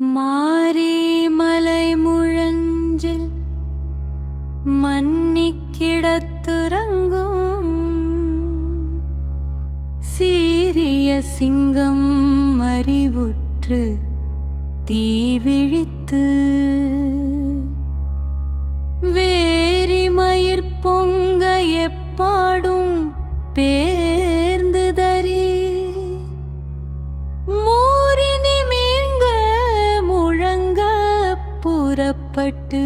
மாறே மலை முழஞ்சில் மன்னிக்கிடத்துறங்கும் சீரிய சிங்கம் அறிவுற்று தீவிழித்து வேரி மயிர் பொங்க எப்பாடும் பேர் பட்டு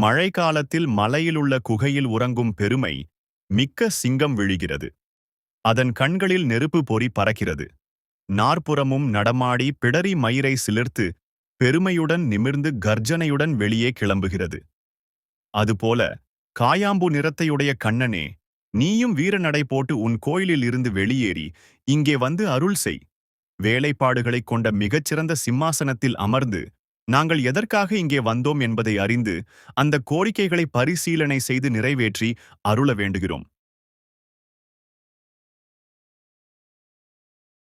மழைக்காலத்தில் மலையிலுள்ள குகையில் உறங்கும் பெருமை மிக்க சிங்கம் விழுகிறது. அதன் கண்களில் நெருப்பு பொறி பறக்கிறது. நாற்புறமும் நடமாடி பிடரி மயிரை சிலிர்த்து பெருமையுடன் நிமிர்ந்து கர்ஜனையுடன் வெளியே கிளம்புகிறது. அதுபோல காயாம்பு நிறத்தையுடைய கண்ணனே நீயும் வீரநடை போட்டு உன் கோயிலில் இருந்து வெளியேறி இங்கே வந்து அருள் செய். வேலைப்பாடுகளைக் கொண்ட மிகச்சிறந்த சிம்மாசனத்தில் அமர்ந்து நாங்கள் எதற்காக இங்கே வந்தோம் என்பதை அறிந்து அந்த கோரிக்கைகளை பரிசீலனை செய்து நிறைவேற்றி அருள வேண்டுகிறோம்.